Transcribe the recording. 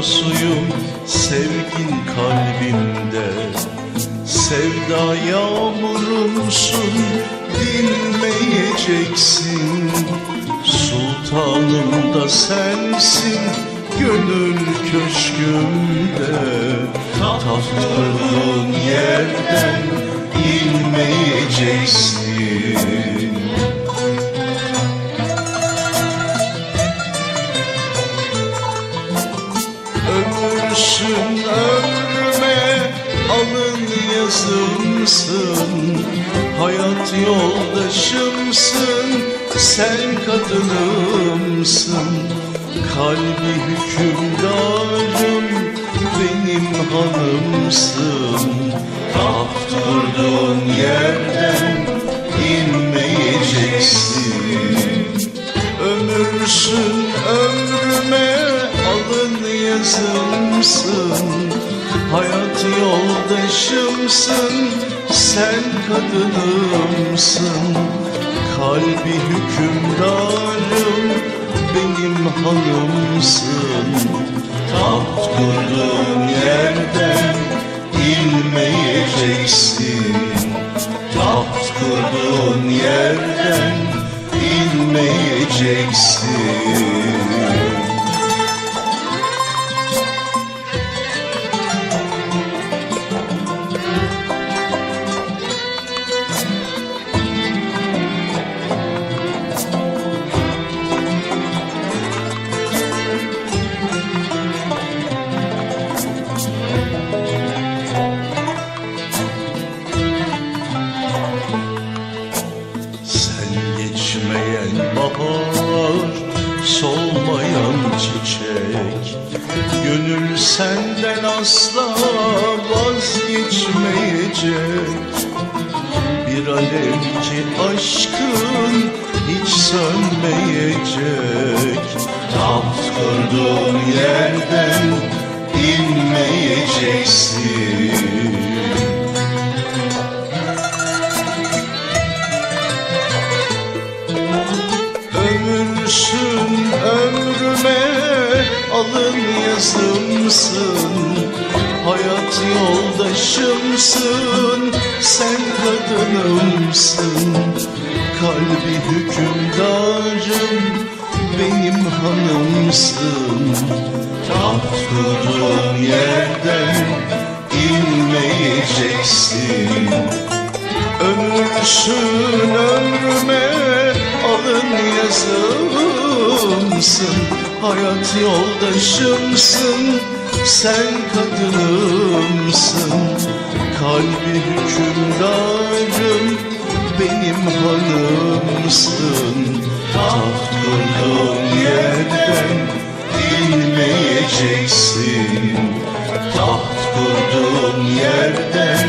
arzuyum sevgin kalbimde. Sevda yağmurumsun dinmeyeceksin Sultanım da sensin gönül köşkümde. Taht yerden inmeyeceksin Ömürsün ömrüme alın yazımsın. Hayat yoldaşımsın sen kadınımsın. Kalbi hükümdarım benim hanımsın. Taht kurduğun yerden inmeyeceksin. Ömürsün alın yazımsın Hayat yoldaşımsın sen kadınımsın. Kalbi hükümdarım benim hanımsın. Taht kurduğun yerden inmeyeceksin. Taht kurduğun yerden inmeyeceksin geçmeyen bahar, solmayan çiçek Gönül senden asla vazgeçmeyecek. Bir alev ki aşkın hiç sönmeyecek. Taht kurduğun yerden inmeyeceksin alın yazımsın Hayat yoldaşımsın. Sen kadınımsın Kalbi hükümdarım benim hanımsın. Taht yerden inmeyeceksin. Ömürsün ömrüme alın yazımsın Hayat yoldaşımsın sen kadınımsın. Kalbi hükümdarım benim hanımsın. Taht kurduğun yerden inmeyeceksin. Taht kurduğun yerden